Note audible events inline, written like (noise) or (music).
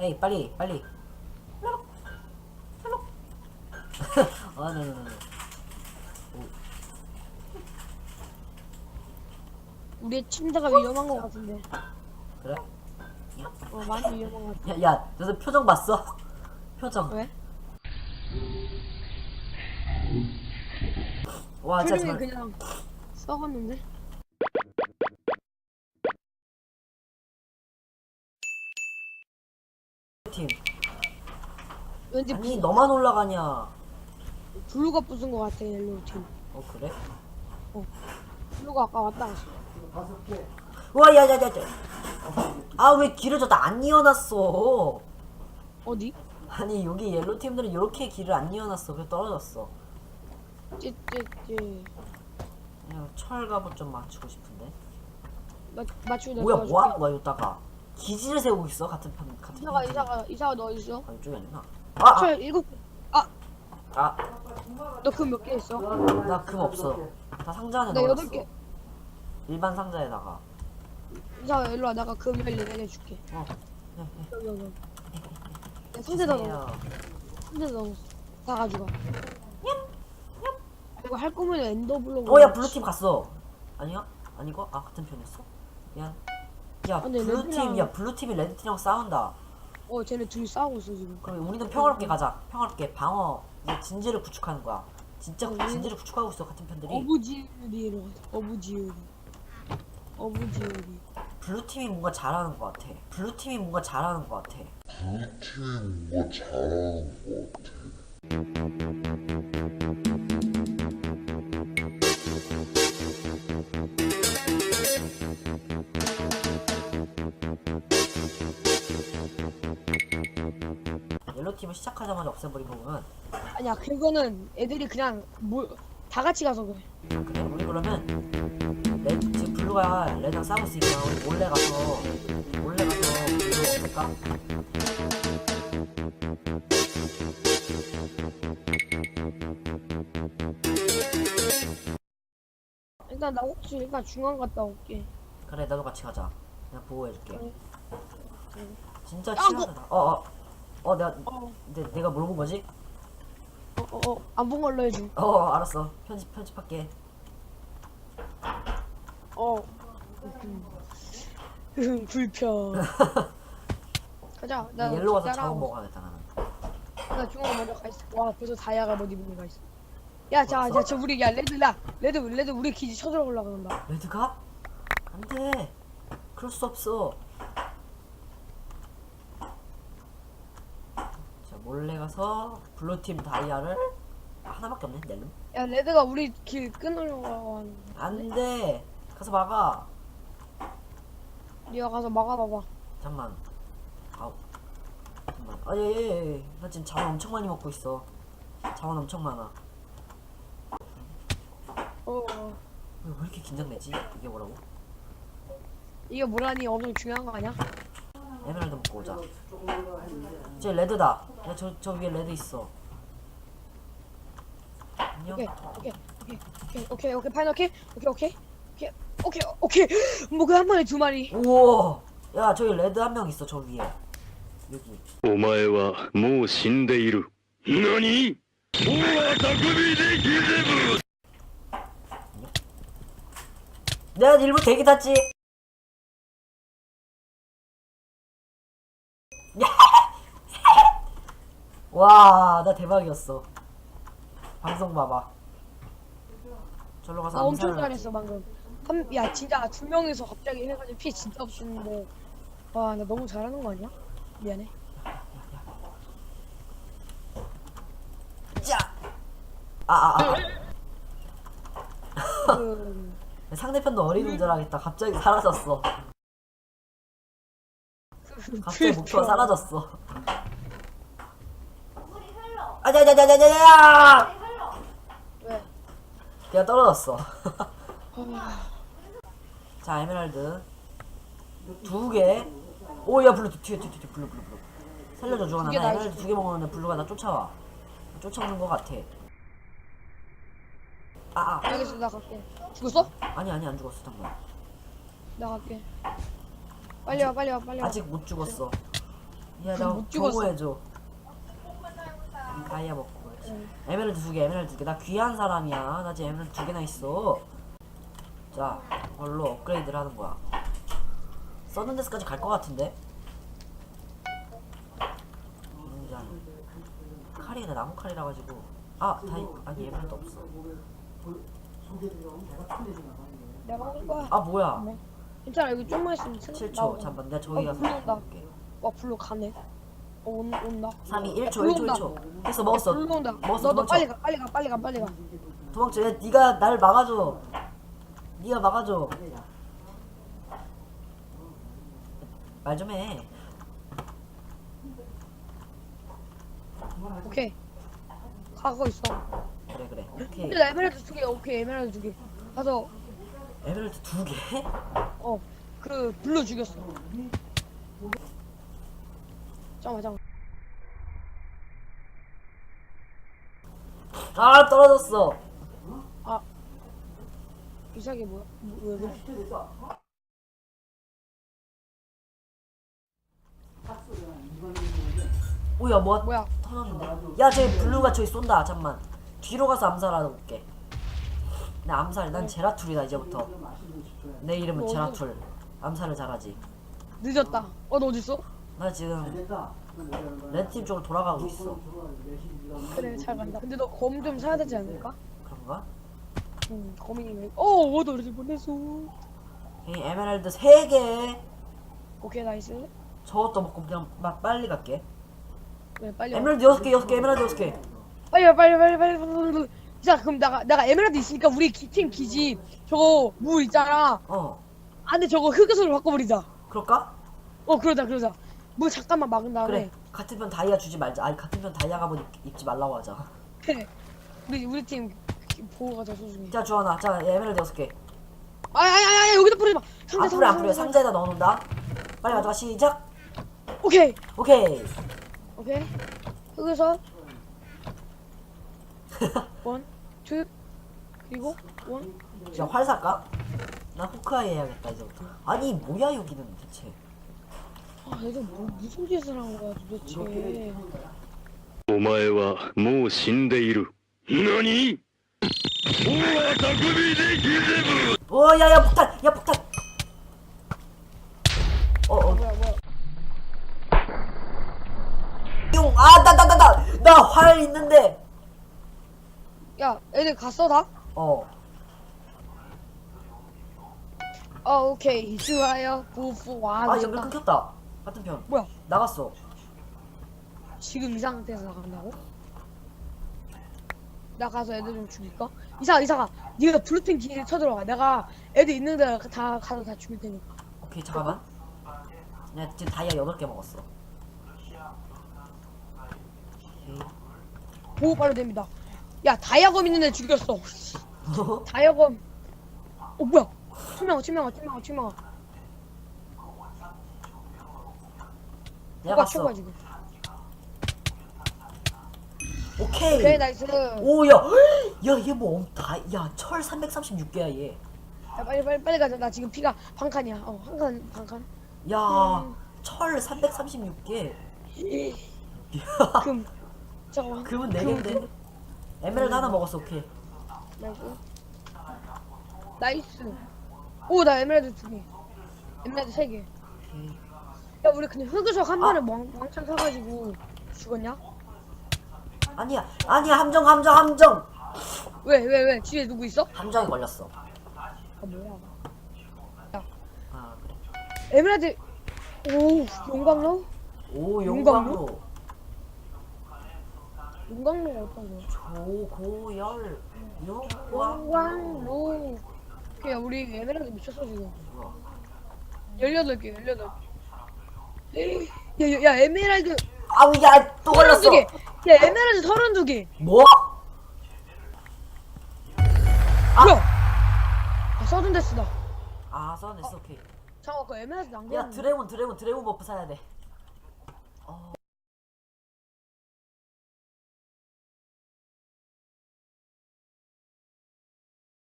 헤이 빨리 빨리 아 (laughs) 네네네 우리 침대가 위험한 것 같은데. 그래? 어 많이 위험한 것 같아. 야 야 너서 표정 봤어? 표정 왜? 와 진짜 표정이 잘 그냥 썩었는데? 팀 왠지 아니 너만 올라가냐 블루가 부순 것 같아 옐로우 팀. 어 그래? 블루가 아까 왔다 갔어. 와 야야야야 아 왜 길을 저다 안 이어놨어 어디? 아니 여기 옐로 팀들은 이렇게 길을 안 이어놨어 그래 떨어졌어 찌찌찌. 그냥 철 갑옷 좀 맞추고 싶은데 맞 맞추고 내가 뭐야 도와줄게. 뭐하는 거야 이따가 기지를 세우고 있어 같은 편 같은 이사가 편 이사가 이사가 너 있어? 아 이쪽이 아니구나 아아나 철 일곱. 아, 아, 너그몇개 있어? 금 없어 다 상자 안에 나 넣어놨어 여덟 개. 일반 상자에다가 이사가 일로 와. 내가 금 열네 개 줄게. 어 여기 여기. 야, 상자에다 넣어. 주세요. 상자에다 넣어. 다 가져가. 이거 할 거면 엔더블록. 어 야 블루팀 갔어 아니야? 아니고? 아 같은 편이었어? 미안 야 근데 블루팀 레드랑- 야 블루팀이 레드팀이랑 싸운다 어, 쟤네 둘이 싸우고 있어 지금. 그럼 우리는 평화롭게 가자 평화롭게 방어 이제 진지를 구축하는 거야 진짜 어, 우리- 진지를 구축하고 있어 같은 편들이 어부지우리로 가자. 어부지우리. 어부지우리. 블루팀이 뭔가 잘하는 것 같아 블루팀이 뭔가 잘하는 것 같아 블루팀이 뭔가 잘하는 것 같아. 팀을 시작하자마자 없애버린 거 보면 아니야, 그거는 애들이 그냥 뭐다 같이 가서 그래. 그래 우리 그러면 레드 지금 블루가 레드랑 싸우고 있으니까 우리 몰래 가서 몰래 가서 블루 없앨까? 일단 나 혹시 일단 중앙 갔다 올게. 그래 나도 같이 가자 그냥 보호해줄게 응. 진짜 아, 치열하다 어어 어 내가 어, 내, 내가 물어본 거지? 어, 어, 어. 안 본 걸로 해줘. 어 알았어 편집 편집할게 어. 음, 불편. (laughs) 가자. 나 옐로 따라와. 자원 먹어야겠다 나는 나 중앙 먼저 가 있어. 와, 벌써 다이아가 뭐 입은 가 있어. 야, 자, 벌써? 자, 저 우리 야 레드 나 레드 레드 우리 기지 쳐들어 올라간다. 레드가? 안돼 그럴 수 없어 자 몰래 가서 블루팀 다이아를 아, 하나밖에 없네 낼름. 야, 레드가 우리 길 끊으려고 하는. 안돼. 가서 막아. 네가 가서 막아봐봐. 잠만. 아우. 잠만. 아예예예 나 지금 자원 엄청 많이 먹고 있어. 자원 엄청 많아. 어, 어. 왜, 왜 이렇게 긴장되지? 이게 뭐라고? 이게 뭐라니? 엄청 중요한 거 아니야? 에메랄드 먹고 오자 저 레드다 야저 저 위에 레드 있어 안녕 오케이, 오케이, 오케이, 오케이, 오케이, 오케이, 파이널 오케이, 오케이, 오케이, 오케이, 오케이, 오케이. 뭐그 (laughs) 한 마리 두 마리. 우와 야 저기 레드 한 명 있어 저 위에 여기 お前はもう死んでいる。何もうあたくびできぜぶ 내가 일부 대기 탔지 와 나 대박이었어 방송 봐봐 절로 가서 나 엄청 암살을 잘했어 방금. 한, 야 진짜 두 명이서 갑자기 해가지고 피 진짜 없었는데. 와, 나 너무 잘하는 거 아니야? 미안해. 짜! 아아아 그, (laughs) 상대편도 어리둥절하겠다 갑자기 사라졌어 갑자기 목표가 사라졌어 아자자자자자자 왜? 내가 떨어졌어 아, (laughs) 자 에메랄드 두 개 오 야 블루 뒤에 뒤에 뒤에 블루 블루 블루 살려줘 주원아 나다 에메랄드. 두 개 먹었는데 블루가 나 쫓아와 쫓아오는 것 같아 아아 알겠어, 나 갈게. 죽었어? 아니 아니 안 죽었어 잠깐 나 갈게. 빨리 와, 빨리 와, 빨리 와. 아직 못 죽었어 야, 그럼 나못 죽었어. 보호해줘. 다이아 먹고. 그래야지. 응. 에메랄드 두 개, 에메랄드 두 개. 나 귀한 사람이야. 나 지금 에메랄드 두 개나 있어. 자, 이걸로 업그레이드를 하는 거야. 써는 데스까지 갈 것 같은데? 인장. 칼이 나 나무 칼이라 가지고. 아, 다이 아니 에메랄드 없어. 내가 막을 거야. 아, 뭐야? 네. 괜찮아 여기 좀만 있으면 생 7초. 잠깐, 내가 저기 어, 가서. 볼게. 와 불러 가네. 어 온, 온다. 3, 2, 1초, 불러 1초, 온다. 1초. 됐어, 먹었어. 불러 온다. 먹었어, 너너 도망쳐. 빨리 가 빨리 가 빨리 가 빨리 가. 도망쳐. 야, 네가 날 막아줘. 네가 막아줘. 말 좀 해. 오케이. 가고 있어. 그래 그래. 근데 오케이. 나 에메랄드 두 개. 오케이 에메랄드 두 개. 가서 에메랄드 두 개? 어 그 불러 죽였어. 잠깐만 잠깐. 아 떨어졌어. 이상하게 뭐야? 뭐, 왜 그래? 오야 뭐야? 뭐야? 터졌는데. 야, 쟤 블루가 저기 쏜다. 잠만. 뒤로 가서 암살하러 올게. 나 암살. 난 제라툴이다 이제부터. 내 이름은 너 제라툴. 암살을 잘하지. 늦었다. 어너 어디 있어? 나 지금 레드팀 쪽으로 돌아가고 있어. 그래 잘 간다. 근데 너 검 좀 사야 되지 않을까? 그런가? 응 검이 왜? 어, 너 이렇게 보내서. 이 에메랄드 세 개. 오케이 나이스. 저것도 먹고 그냥 막 빨리 갈게. 네 빨리. 와. 에메랄드 여섯 개, 여섯 개, 에메랄드 여섯 개. 빨리 와, 빨리 빨리 빨리 빨리. 빨리. 자 그럼 내가 내가 에메랄드 있으니까 우리 기, 팀 기지 저거 물 있잖아. 어. 안돼 저거 흑요소로 바꿔버리자. 그럴까? 어 그러자 그러자. 물 잠깐만 막은 다음에. 그래. 같은 편 다이아 주지 말자. 아니 같은 편 다이아 가옷 입- 입지 말라고 하자. 그래. 우리 우리 팀 기- 보호가 더 소중해. 자 주원아, 자 에메랄드 여섯 개. 아니 여기다 뿌리지 마. 상자 앞으로 상자 앞으로 상자에다 넣어놓는다. 빨리 가져가 시작. 오케이 오케이. 오케이. 흑요소. (laughs) 원, 투, 그리고 원. 자활 살까? 나 호크아이 해야겠다 이제부터. 아니 뭐야 여기는 대체. 아 얘들 뭐 무슨 짓을 한 거야 도대체. お前はもう死んでいる。何大は匠でギゼブ 오 야야 폭탄, 야 폭탄. 어 어. 뭐야 뭐야. 용. 아나 나 나 나 나 활 있는데. 야 애들 갔어 다? 어. 어 오케이 좋아요 부부 와 아 연결 미쳤다. 끊겼다. 같은 편. 뭐야 나갔어. 지금 이 상태에서 나간다고? 나 가서 애들 좀 죽일까? 이사 이사가 네가 블루팀 기지에 쳐들어가 내가 애들 있는 데다 가서 다 죽일 테니까 오케이 잠깐만. 내가 지금 다이아 여덟 개 먹었어. 오케이. 보호 빨로 됩니다 야 다이아검 있는 애 죽였어 다이아검 어 뭐야 투명아 투명아 투명아 투명아 내가 갔어. 최고야 지금 오케이. 오케이 나이스 오야. 야얘 뭐 다. 야철 336개야 얘. 야, 빨리 빨리 빨리 가자 나 지금 피가 반 칸이야 어 한 칸 반 칸. 야, 음. 철 336개. 그럼 잠깐만 (laughs) 그러면 네 그럼 개인데. 에메랄드 하나 먹었어, 오케이. 나이스 나이스 오 나 에메랄드 두 개 에메랄드 세 개 오케이. 야 우리 근데 흑유석 한 아. 번에 왕, 왕창 사가지고 죽었냐? 아니야, 아니야, 함정, 함정, 함정. 왜 왜왜 뒤에 누구 있어? 함정이 걸렸어. 아 뭐야 아, 그래. 에메랄드 오 용광로? 오, 용광로? 용광로. 용광로가 어떤 거야? 조고열. 용광로. 용광로 오케이 우리 에메랄드 미쳤어 지금 뭐야? 18개 18개 야, 야, 야 에메랄드 아우, 야, 또 걸렸어. 32개 야 에메랄드 32개 뭐? 아. 뭐야 아 서든 데스다 아, 써냈어, 오케이. 잠깐만 그 에메랄드 낭비야 야, 드래곤, 드래곤, 드래곤 버프 사야 돼. 어.